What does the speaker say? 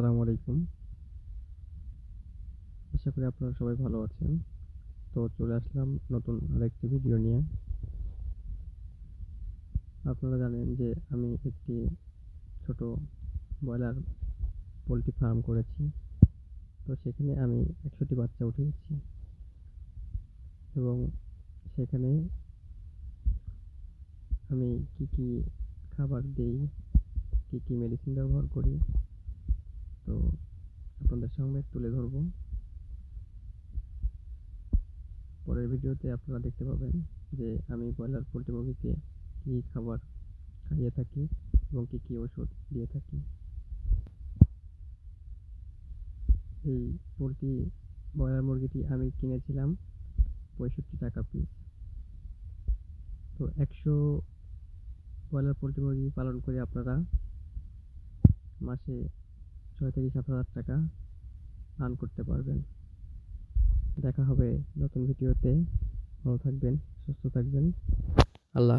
আসসালামু আলাইকুম। আশা করি আপনারা সবাই ভালো আছেন। তো চলে আসলাম নতুন আরেকটি ভিডিও নিয়ে। আপনারা জানেন যে আমি একটি ছোট ব্রয়লার পোলট্রি ফার্ম করেছি। তো সেখানে আমি একশোটি বাচ্চা উঠিয়েছি। এবং সেখানে আমি কি কি খাবার দিই, কি কি মেডিসিন ব্যবহার করি আপনাদের সামনে তুলে ধরব। পরের ভিডিওতে আপনারা দেখতে পাবেন যে আমি ব্রয়লার পোলট্রি মুরগিকে কী খাবার খাইয়ে থাকি এবং কী কী ওষুধ দিয়ে থাকি। এই পোলট্রি ব্রয়লার মুরগিটি আমি কিনেছিলাম পঁয়ষট্টি টাকা পিস তো একশো ব্রয়লার পোলট্রি মুরগি পালন করে আপনারা মাসে ছয় থেকে সাত হাজার টাকা আর্ন করতে পারবেন। দেখা হবে নতুন ভিডিওতে। ভালো থাকবেন সুস্থ থাকবেন। আল্লাহ